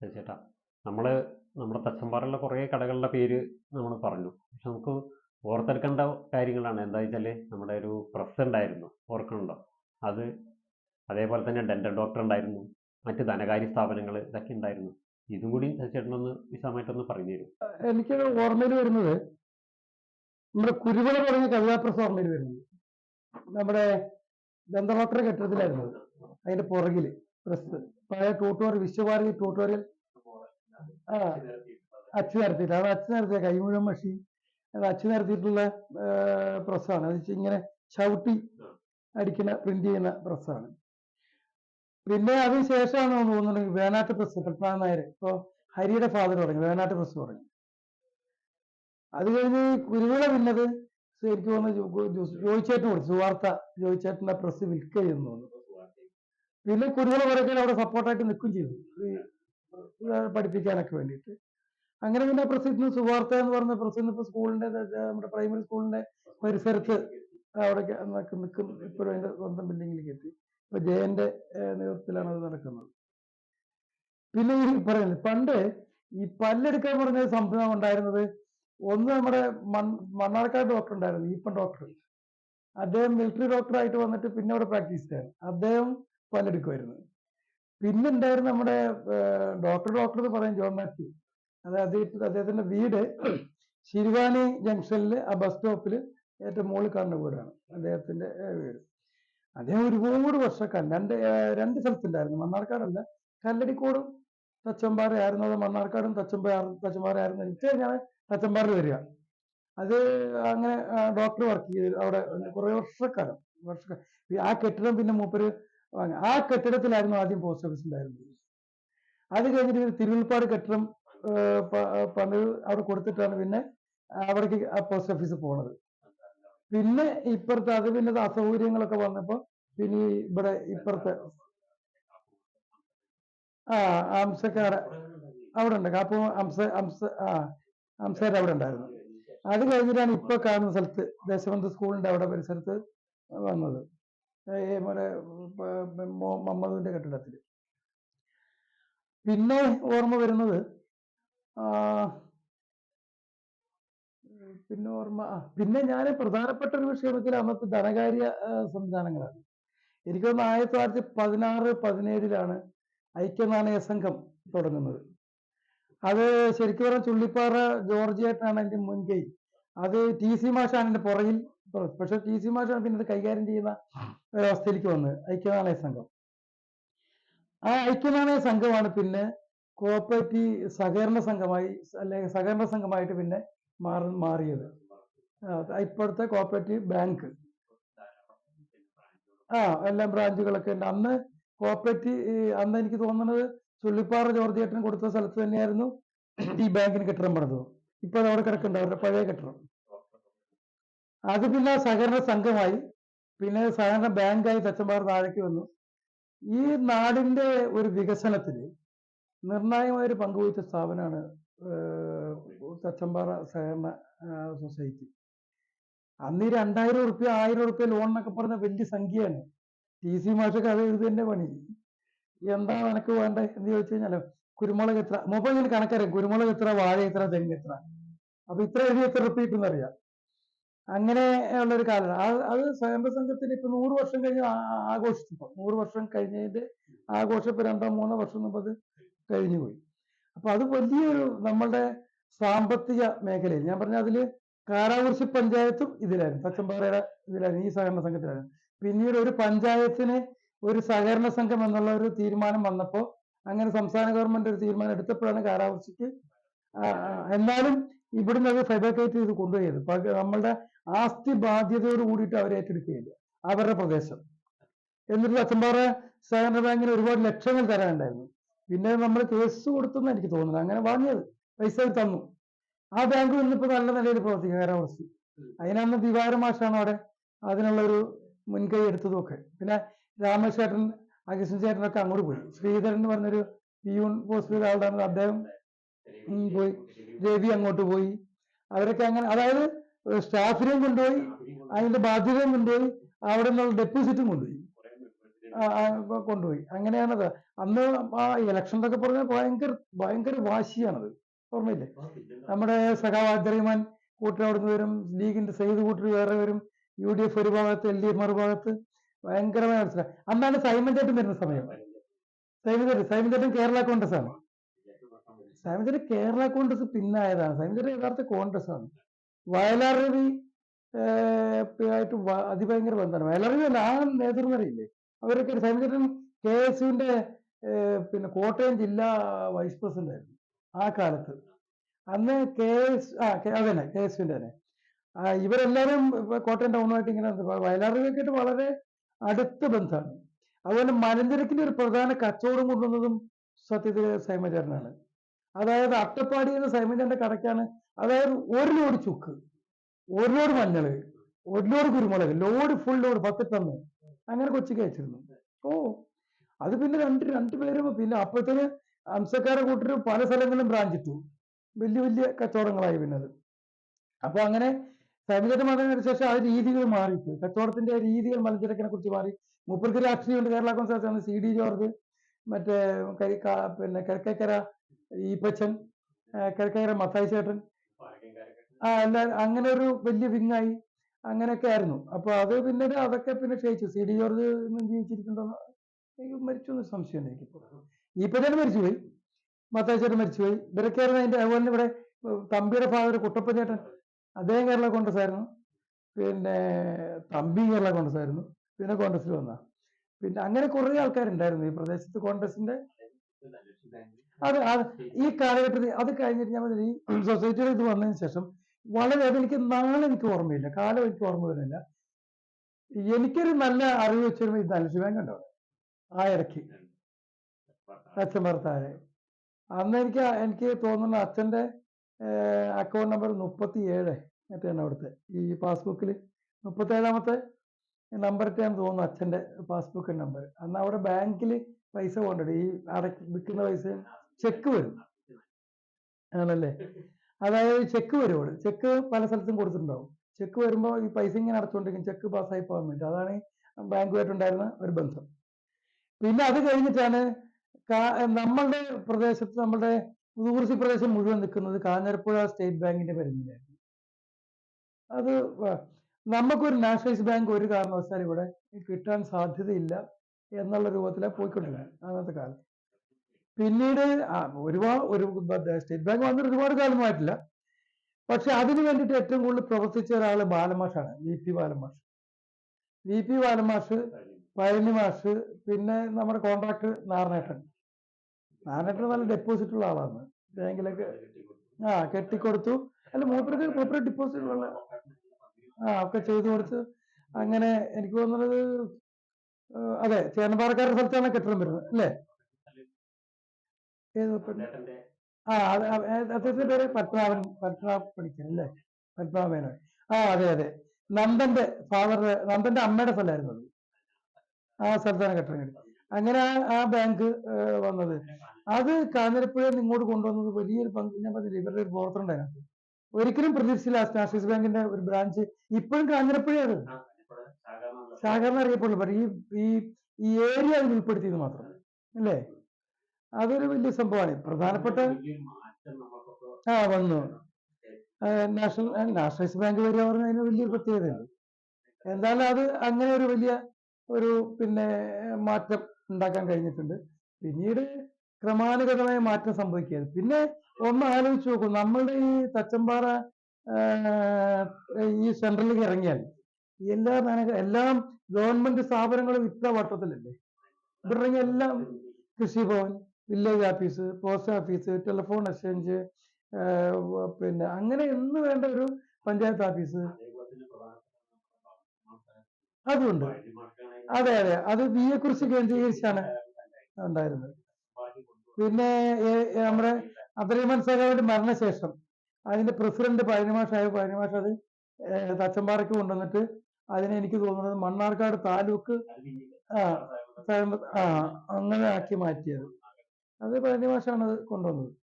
ചേട്ടാ. നമ്മൾ നമ്മുടെ തച്ചമ്പാറയിലെ കുറേ കടകളുടെ പേര് നമ്മൾ പറഞ്ഞു. പക്ഷെ നമുക്ക് ഓർത്തെടുക്കേണ്ട കാര്യങ്ങളാണ്. എന്താ വെച്ചാൽ നമ്മുടെ ഒരു പ്രസ് ഉണ്ടായിരുന്നു. ഓർക്കണുണ്ടോ അത് അതേപോലെ തന്നെ ഡെന്റൽ ഡോക്ടർ ഉണ്ടായിരുന്നു. മറ്റ് ധനകാര്യ സ്ഥാപനങ്ങൾ ഇതൊക്കെ ഉണ്ടായിരുന്നു. ഇതും കൂടി ചേട്ടനൊന്ന് വിശദമായിട്ടൊന്ന് പറഞ്ഞു തരും എനിക്ക് ഓർമ്മയിൽ വരുന്നത് നമ്മുടെ കുരുവിള തുടങ്ങിയ കവിതാപ്രസ് ഓർമ്മയിൽ വരുന്നത്. നമ്മുടെ ദന്തഡോക്ടറെ കെട്ടിടത്തിലായിരുന്നു. അതിന്റെ പുറകിൽ പ്രസ് പഴയ ട്യൂട്ടോറിയൽ വിശ്വഭാരതി ട്യൂട്ടോറിയൽ ആ അച്ചു നടത്തിയിട്ട്. അത് അച്ചു നടത്തിയ കൈമുഴം മഷി. അത് അച്ചു നടത്തിയിട്ടുള്ള പ്രസ്സാണ്. അത് ഇങ്ങനെ ചവിട്ടി അടിക്കുന്ന പ്രിന്റ് ചെയ്യുന്ന പ്രസ്സാണ്. പിന്നെ അതിന് ശേഷമാണ് തോന്നുന്നത് വേനാട്ട് പ്രസ് പത്മനാഭൻ നായർ. ഇപ്പൊ ഹരിയുടെ ഫാദർ തുടങ്ങി. വേനാട്ട് പ്രസ് തുടങ്ങി. അത് കഴിഞ്ഞ് കുരുവിള പിന്നത് എനിക്ക് തോന്നുന്നു ജോയിച്ചേട്ടൻ കൊടുത്തു. സുവാർത്ത ജോയിച്ചേട്ടന്റെ പ്രസ് വിൽക്കുക ചെയ്യുന്നു തോന്നുന്നു. പിന്നെ കുരുവിള കുറയ്ക്കാൻ അവിടെ സപ്പോർട്ടായിട്ട് നിൽക്കുകയും ചെയ്തു. പഠിപ്പിക്കാനൊക്കെ വേണ്ടിയിട്ട്. അങ്ങനെ പിന്നെ പ്രസിദ്ധ സുവാർത്ത എന്ന് പറഞ്ഞ പ്രസിദ്ധ ഇപ്പൊ സ്കൂളിന്റെ നമ്മുടെ പ്രൈമറി സ്കൂളിന്റെ പരിസരത്ത് അവിടെ നിൽക്കും. ഇപ്പോഴും അതിന്റെ സ്വന്തം ബിൽഡിങ്ങിലേക്ക് എത്തി ഇപ്പൊ ജയന്റെ നേതൃത്വത്തിലാണ് അത് നടക്കുന്നത്. പിന്നെ ഈ പറയുന്നത് പണ്ട് ഈ പല്ലെടുക്കാൻ പറഞ്ഞ സംഭവം ഉണ്ടായിരുന്നത് ഒന്ന് നമ്മുടെ മണ്ണാർക്കാട് ഡോക്ടർ ഉണ്ടായിരുന്നു ഈപ്പൻ ഡോക്ടർ അദ്ദേഹം മിലിറ്ററി ഡോക്ടറായിട്ട് വന്നിട്ട് പിന്നെ അവിടെ പ്രാക്ടീസ് ചെയ്യാൻ. അദ്ദേഹം പല്ലെടുക്കുമായിരുന്നു പിന്നെ ഉണ്ടായിരുന്ന നമ്മുടെ ഡോക്ടർ ഡോക്ടർ എന്ന് പറയും ജോൺ മാത്യു അതായത് അദ്ദേഹത്തിന് അദ്ദേഹത്തിന്റെ വീട് ശിരുവാനി ജംഗ്ഷനിൽ ആ ബസ് സ്റ്റോപ്പിൽ ഏറ്റവും മുകളിൽ കാണുന്ന വീടാണ്. അദ്ദേഹത്തിന്റെ വീട്. അദ്ദേഹം ഒരുപാട് വർഷക്കാലം രണ്ട് രണ്ട് സ്ഥലത്തുണ്ടായിരുന്നു. മണ്ണാർക്കാടല്ല കല്ലടിക്കോടും തച്ചമ്പാറയായിരുന്നു അത് മണ്ണാർക്കാടും തച്ചമ്പാറ തച്ചമ്പാറയായിരുന്നു എനിക്ക് ഞാൻ തച്ചമ്പാറിൽ വരിക. അത് അങ്ങനെ ഡോക്ടർ വർക്ക് ചെയ്ത് അവിടെ കുറേ വർഷക്കാലം വർഷക്കാലം ആ കെട്ടിടം പിന്നെ മൂപ്പര് ആ കെട്ടിടത്തിലായിരുന്നു ആദ്യം പോസ്റ്റ് ഓഫീസ് ഉണ്ടായിരുന്നത്. അത് കഴിഞ്ഞിട്ട് പിന്നെ തിരുവിൽപ്പാട് കെട്ടിടം പണിത് അവിടെ കൊടുത്തിട്ടാണ് പിന്നെ അവിടേക്ക് ആ പോസ്റ്റ് ഓഫീസ് പോണത്. പിന്നെ ഇപ്പുറത്തെ അത് പിന്നെ അസൗകര്യങ്ങളൊക്കെ വന്നപ്പോ പിന്നെ ഇവിടെ ഇപ്പുറത്തെ ആ അംസക്കാര അവിടെ ഉണ്ട് അപ്പൊ അംസ അംസ ആ അംസയുടെ അവിടെ ഉണ്ടായിരുന്നു. അത് കഴിഞ്ഞിട്ടാണ് ഇപ്പൊ കാണുന്ന സ്ഥലത്ത് ദേശബന്ധു സ്കൂളിന്റെ അവിടെ പരിസരത്ത് വന്നത്. പ- മമ്മദിന്റെ കെട്ടിടത്തിൽ. പിന്നെ ഓർമ്മ വരുന്നത് പിന്നെ ഓർമ്മ പിന്നെ ഞാൻ പ്രധാനപ്പെട്ട ഒരു വിഷയം വെച്ചാൽ അന്നത്തെ ധനകാര്യ സംവിധാനങ്ങളാണ്. എനിക്ക് തോന്നുന്നു ആയിരത്തി തൊള്ളായിരത്തി പതിനാറ് പതിനേഴിലാണ് ഐക്യനാണയ സംഘം തുടങ്ങുന്നത്. അത് ശരിക്കും പറഞ്ഞാൽ ചുള്ളിപ്പാറ ജോർജിയേട്ടനാണ് അതിന്റെ മുൻകൈ. അത് ടി സി മാഷാണ് പുറകിൽ പക്ഷെ ടി സി മാഷാണ് പിന്നെ ഇത് കൈകാര്യം ചെയ്യുന്ന ഒരവസ്ഥയിലേക്ക് വന്നത്. ഐക്യനാണയ സംഘം. ആ ഐക്യനാണയ സംഘമാണ് പിന്നെ കോപ്പറേറ്റീവ് സഹകരണ സംഘമായി അല്ലെങ്കിൽ സഹകരണ സംഘമായിട്ട് പിന്നെ മാറി മാറിയത്. ഇപ്പോഴത്തെ കോപ്പറേറ്റീവ് ബാങ്ക് ആ എല്ലാം ബ്രാഞ്ചുകളൊക്കെ ഉണ്ട്. അന്ന് കോപ്പറേറ്റീവ് അന്ന് എനിക്ക് തോന്നുന്നത് ചുള്ളിപ്പാറ ജോർജ് ഏട്ടൻ കൊടുത്ത സ്ഥലത്ത് തന്നെയായിരുന്നു ഈ ബാങ്കിന് കെട്ടിടം പണിതത്. ഇപ്പൊ അത് അവിടെ കിടക്കുന്നുണ്ട്. അവരുടെ പഴയ കെട്ടിടം. അത് പിന്നെ സഹകരണ സംഘമായി. പിന്നെ സഹകരണ ബാങ്കായി തച്ചമ്പാറ താഴേക്ക് വന്നു. ഈ നാടിന്റെ ഒരു വികസനത്തിൽ നിർണായകമായ ഒരു പങ്കുവഹിച്ച സ്ഥാപനമാണ് തച്ചമ്പാറ സഹകരണ സൊസൈറ്റി. അന്ന് ഈ രണ്ടായിരം ഉറുപ്പ്യ ആയിരം ഉറുപ്പ്യ ലോൺ എന്നൊക്കെ പറഞ്ഞ വലിയ സംഖ്യയാണ്. ടി സി മാഷൊക്കെ അത് എഴുതുന്നതിന്റെ പണി. എന്താ നിനക്ക് വേണ്ടേ എന്ന് ചോദിച്ചു കഴിഞ്ഞാൽ കുരുമുളക് എത്ര? മൊബൈൽ ഇങ്ങനെ കണക്കറിയാം കുരുമുളക് എത്ര വാഴ എത്ര തെങ്ങ് എത്ര. അപ്പൊ ഇത്ര എഴുതി എത്ര ഉറുപ്പ്യ കിട്ടും അറിയാം അങ്ങനെ ഉള്ള ഒരു കാലം അത് അത് സംഘത്തിന് ഇപ്പൊ നൂറ് വർഷം കഴിഞ്ഞ് ആ- ആഘോഷിച്ചപ്പോ നൂറ് വർഷം കഴിഞ്ഞതിന്റെ ആഘോഷം രണ്ടോ മൂന്നോ വർഷം മുമ്പ് കഴിഞ്ഞു പോയി. അപ്പൊ അത് വലിയൊരു നമ്മളുടെ സാമ്പത്തിക മേഖലയിൽ ഞാൻ പറഞ്ഞ അതിൽ കാരാകുറിശി പഞ്ചായത്തും ഇതിലായിരുന്നു. തച്ചമ്പാറയുടെ ഇതിലായിരുന്നു ഈ സഹകരണ സംഘത്തിലായിരുന്നു. പിന്നീട് ഒരു പഞ്ചായത്തിന് ഒരു സഹകരണ സംഘം എന്നുള്ള ഒരു തീരുമാനം വന്നപ്പോൾ അങ്ങനെ സംസ്ഥാന ഗവൺമെന്റ് ഒരു തീരുമാനം എടുത്തപ്പോഴാണ് കാരാകുറിശിക്ക് എന്നാലും ഇവിടുന്ന് അത് ഫെബ്രിക്കേറ്റ് ചെയ്ത് കൊണ്ടുപോയത്. നമ്മളുടെ ആസ്തി ബാധ്യതയോട് കൂടിയിട്ട് അവർ ഏറ്റെടുക്കുകയില്ല അവരുടെ പ്രദേശം. എന്നിട്ട് തച്ചമ്പാറ സഹകരണ ബാങ്കിന് ഒരുപാട് ലക്ഷങ്ങൾ തരാനുണ്ടായിരുന്നു. പിന്നെ നമ്മൾ കേസ് കൊടുത്തെന്ന് എനിക്ക് തോന്നുന്നത്. അങ്ങനെ വാങ്ങിയത്. പൈസ തന്നു. ആ ബാങ്ക് ഇന്നിപ്പോ നല്ല നിലയിൽ പ്രവർത്തിക്കും കാരാവസ്ഥ അതിനന്ന് ദിവാരമാഷാണ് അവിടെ അതിനുള്ള ഒരു മുൻകൈ എടുത്തതും ഒക്കെ. പിന്നെ രാമേശേട്ടൻ അഗസ്റ്റിൻ ചേട്ടനൊക്കെ അങ്ങോട്ട് പോയി. ശ്രീധരൻ എന്ന് പറഞ്ഞൊരു പിയൂൺ പോസ്റ്റിൽ ആളുടെ അദ്ദേഹം പോയി. രവി അങ്ങോട്ട് പോയി. അവരൊക്കെ അങ്ങനെ അതായത് സ്റ്റാഫിനെയും കൊണ്ടുപോയി അതിന്റെ ബാധ്യതയും കൊണ്ടുപോയി അവിടെ നിന്നുള്ള ഡെപ്പോസിറ്റും കൊണ്ടുപോയി. കൊണ്ടുപോയി. അങ്ങനെയാണത്. അന്ന് ആ ഇലക്ഷൻ എന്നൊക്കെ പറഞ്ഞാൽ ഭയങ്കര ഭയങ്കര വാശിയാണത്. ഓർമ്മയില്ലേ? നമ്മുടെ സഖാവ് അബ്ദുറഹ്മാൻ കൂട്ടർ അവിടുന്ന് വരും ലീഗിന്റെ സെയ്ത് കൂട്ടർ വേറെ വരും യു ഡി എഫ് ഒരു ഭാഗത്ത് എൽ ഡി എഫ് മറുഭാഗത്ത്. ഭയങ്കരമായ അവസ്ഥ. അന്നാണ് സൈമൻ ചേട്ടൻ വരുന്ന സമയം. സൈമൻ ചേട്ടൻ സൈമൻ ചേട്ടൻ കേരള കോൺഗ്രസ് ആണ് സൈമൻ ചേട്ടൻ കേരള കോൺഗ്രസ് പിന്നായതാണ്. സൈമൻ ചേട്ടൻ യഥാർത്ഥ കോൺഗ്രസ് ആണ് വയലാർ രവി ആയിട്ട് അതിഭയങ്കര ബന്ധമാണ്. വയലാർ രവി അല്ല ആ നേതൃത്വം അറിയില്ലേ അവരൊക്കെ ഒരു ചേട്ടൻ കെ എസ് യുവിന്റെ പിന്നെ കോട്ടയം ജില്ലാ വൈസ് പ്രസിഡന്റ് ആയിരുന്നു ആ കാലത്ത്. അന്ന് കെ എസ് ആ കെ- കെ എസ് യുവിന്റെ തന്നെ. ഇവരെല്ലാവരും കോട്ടയം ടൗണുമായിട്ട് ഇങ്ങനെ വയലാർ രവിയൊക്കെ ആയിട്ട് വളരെ അടുത്ത ബന്ധമാണ്. അതുപോലെ മലഞ്ചരക്കിന്റെ ഒരു പ്രധാന കച്ചവടം കൊണ്ടുവന്നതും സത്യത്തിൽ സൈമചേട്ടനാണ്. അതായത് അട്ടപ്പാടി എന്ന സൈമചാരന്റെ കടക്കാണ് അതായത് ഒരു ലോഡ് ചുക്ക് ഒരു ലോഡ് മഞ്ഞൾ ഒരു ലോഡ് കുരുമുളക് ലോഡ് ഫുൾ ലോഡ് പത്ത് ടണ്ണ് അങ്ങനെ കൊച്ചിക്ക് അയച്ചിരുന്നു. ഓ അത് പിന്നെ രണ്ട് പേരും പിന്നെ അപ്പോഴത്തേന് അംസക്കാരെ കൂട്ടരും പല സ്ഥലങ്ങളിലും ബ്രാഞ്ചിട്ടു വലിയ വലിയ കച്ചവടങ്ങളായി പിന്നെ അത്. അപ്പൊ അങ്ങനെ സൈനികരുടെ മതത്തിന് ശേഷം ആ രീതികൾ മാറിപ്പോയി. കച്ചവടത്തിന്റെ രീതികൾ മലഞ്ചരക്കിനെ കുറിച്ച് മാറി. മൂപ്പർക്ക് രാഷ്ട്രീയമുണ്ട് Kerala Congress C D George മറ്റേ കരി പിന്നെ കിഴക്കേക്കര ഈപ്പച്ചൻ കിഴക്കേക്കര മത്തായി ചേട്ടൻ ആ അല്ല അങ്ങനെ ഒരു വലിയ വിങ്ങായി അങ്ങനെയൊക്കെ ആയിരുന്നു. അപ്പൊ അത് പിന്നീട് അതൊക്കെ പിന്നെ ക്ഷയിച്ചു. സി ഡി ജോർജ് ജീവിച്ചിരിക്കുന്നുണ്ടോ മരിച്ചു എന്ന് സംശയമുണ്ട് എനിക്കിപ്പോ തന്നെ മരിച്ചുപോയി. മത്താശ്ശേരി മരിച്ചുപോയി. ഇവരൊക്കെ ആയിരുന്നു അതിന്റെ അതുപോലെ തന്നെ ഇവിടെ തമ്പിയുടെ ഫാദർ കുട്ടപ്പൻ ചേട്ടൻ. അദ്ദേഹം കേരള കോൺഗ്രസ് ആയിരുന്നു. പിന്നെ തമ്പി കേരള കോൺഗ്രസ് ആയിരുന്നു. പിന്നെ കോൺഗ്രസിൽ വന്ന. പിന്നെ അങ്ങനെ കുറെ ആൾക്കാരുണ്ടായിരുന്നു ഈ പ്രദേശത്ത് കോൺഗ്രസിന്റെ അത് ഈ കാലഘട്ടത്തിൽ അത് കഴിഞ്ഞിട്ട് ഞാൻ ഈ സൊസൈറ്റിയിൽ ഇത് വന്നതിന് ശേഷം വളരെ അതെനിക്ക് നാളെ എനിക്ക് ഓർമ്മയില്ല. കാലം എനിക്ക് ഓർമ്മ വരുന്നില്ല. എനിക്കൊരു നല്ല അറിവ് വെച്ച് വരുമ്പോൾ ഈ ധനുഷ് ബാങ്ക് ഉണ്ടോ? ആ ഇടയ്ക്ക്. അച്ഛൻ ഭർത്താവ് അന്ന് എനിക്ക് എനിക്ക് തോന്നുന്നു അച്ഛന്റെ അക്കൗണ്ട് നമ്പർ മുപ്പത്തി ഏഴ് മറ്റാണ് അവിടുത്തെ. ഈ പാസ്ബുക്കിൽ മുപ്പത്തി ഏഴാമത്തെ നമ്പറിട്ടാണ് തോന്നുന്നു അച്ഛന്റെ പാസ്ബുക്ക് നമ്പർ അന്ന് അവിടെ ബാങ്കിൽ പൈസ കൊണ്ടിട്ട് ഈ അടക്കി വിൽക്കുന്ന പൈസ ചെക്ക് വരും. ആണല്ലേ? അതായത് ചെക്ക് വരും അവിടെ ചെക്ക് പല സ്ഥലത്തും കൊടുത്തിട്ടുണ്ടാവും. ചെക്ക് വരുമ്പോൾ ഈ പൈസ ഇങ്ങനെ അടച്ചുകൊണ്ടിരിക്കും ചെക്ക് പാസ്സായി പോകാൻ വേണ്ടി. അതാണ് ബാങ്കുമായിട്ടുണ്ടായിരുന്ന ഒരു ബന്ധം. പിന്നെ അത് കഴിഞ്ഞിട്ടാണ് നമ്മളുടെ പ്രദേശത്ത് നമ്മളുടെ ടൂറിസ്റ്റ് പ്രദേശം മുഴുവൻ നിൽക്കുന്നത് കാഞ്ഞിരപ്പുഴ സ്റ്റേറ്റ് ബാങ്കിന്റെ പരിധിയിലായിരുന്നു അത് നമുക്കൊരു നാഷണലൈസ് ബാങ്ക് ഒരു കാരണവശാലും ഇവിടെ കിട്ടാൻ സാധ്യതയില്ല എന്നുള്ള രൂപത്തിലാണ് പോയിക്കൊണ്ടിരുന്നത് അന്നത്തെ കാലത്ത്. പിന്നീട് ഒരുപാട് ഒരു സ്റ്റേറ്റ് ബാങ്ക് വന്നിട്ട് ഒരുപാട് കാലമായിട്ടില്ല പക്ഷെ അതിനു വേണ്ടിയിട്ട് ഏറ്റവും കൂടുതൽ പ്രവർത്തിച്ച ഒരാൾ ബാലമാഷാണ് V P ബാലമാഷ്. V P ബാലമാഷ് Palani മാഷ് പിന്നെ നമ്മുടെ കോൺട്രാക്ടർ നാരായണേട്ടൻ. നാരായണേട്ടൻ നല്ല ഡെപ്പോസിറ്റ് ഉള്ള ആളാണ്. ബാങ്കിലൊക്കെ ആ കെട്ടിക്കൊടുത്തു. അല്ല മൂപ്പർക്ക് മൂപ്പര് ഡിപ്പോസിറ്റ് ഉള്ള ആ ഒക്കെ ചെയ്തു കൊടുത്ത് അങ്ങനെ എനിക്ക് തോന്നുന്നത് അതെ ചേന്നപ്പാറക്കാരുടെ സ്ഥലത്താണ് കെട്ടിടം വരുന്നത് അല്ലേ? ഏത്? ആ അദ്ദേഹത്തിന്റെ പേര് പത്മാവൻ പത്മനാഭ പണിക്കൻ അല്ലേ? പത്മാവേനോ ആ അതെ അതെ. നന്ദന്റെ ഫാദറുടെ നന്ദന്റെ അമ്മയുടെ സ്ഥലമായിരുന്നു അത്. ആ സ്ഥലത്താണ് കെട്ടിടം കെട്ടി അങ്ങനെ ആ ബാങ്ക് വന്നത്. അത് കാഞ്ഞിരപ്പുഴയിൽ ഇങ്ങോട്ട് കൊണ്ടുവന്നത് വലിയൊരു പങ്ക് ഞാൻ പറഞ്ഞില്ല ഇവരുടെ ഒരു പ്രവർത്തനം ഉണ്ടായിരുന്നു. ഒരിക്കലും പ്രതീക്ഷിച്ചില്ല നാഷണലൈസ് ബാങ്കിന്റെ ഒരു ബ്രാഞ്ച് ഇപ്പോഴും കാഞ്ഞിരപ്പുഴയാണ് സാധാരണ അറിയപ്പെടുള്ളൂ ഈ ഈ ഈ ഏരിയ അതിൽ ഉൾപ്പെടുത്തിയത് മാത്രം. അല്ലേ? അതൊരു വലിയ സംഭവമാണ്. പ്രധാനപ്പെട്ട ആ വന്നു. നാഷണൽ നാഷണലൈസ് ബാങ്ക് വരിക പറഞ്ഞാൽ അതിന് വലിയൊരു പ്രത്യേകതയുണ്ട്. എന്തായാലും അത് അങ്ങനെ ഒരു വലിയ ഒരു പിന്നെ മാറ്റം ഉണ്ടാക്കാൻ കഴിഞ്ഞിട്ടുണ്ട്. പിന്നീട് ക്രമാനുഗതമായ മാറ്റം സംഭവിക്കുകയാണ്. പിന്നെ ഒന്ന് ആലോചിച്ച് നോക്കൂ. നമ്മളുടെ ഈ തച്ചമ്പാറ ഈ സെൻട്രലിലേക്ക് ഇറങ്ങിയാൽ എല്ലാ എല്ലാം ഗവൺമെന്റ് സ്ഥാപനങ്ങളും ഇത്ര വട്ടത്തിലല്ലേ? ഇവിടെ ഇറങ്ങിയ എല്ലാം Krishibhavan village office post office telephone exchange പിന്നെ അങ്ങനെ എന്ന് വേണ്ട ഒരു പഞ്ചായത്ത് ഓഫീസ്. അതുണ്ട്. അതെ അതെ. അത് വി എ കുറിച്ച് കേന്ദ്രീകരിച്ചാണ് ഉണ്ടായിരുന്നത്. പിന്നെ നമ്മുടെ അബ്ദുറഹ്മാൻ സാഹിബിന്റെ മരണശേഷം അതിന്റെ പ്രസിഡന്റ് പഴനിമാഷായ പഴനിമാഷ് അത് ഏ, തച്ചമ്പാറയ്ക്ക് കൊണ്ടുവന്നിട്ട് അതിനെ എനിക്ക് തോന്നുന്നത് മണ്ണാർക്കാട് താലൂക്ക് ആ അങ്ങനെ ആക്കി മാറ്റിയത്. അത് പഴനിമാഷാണ് അത് കൊണ്ടുവന്നത്.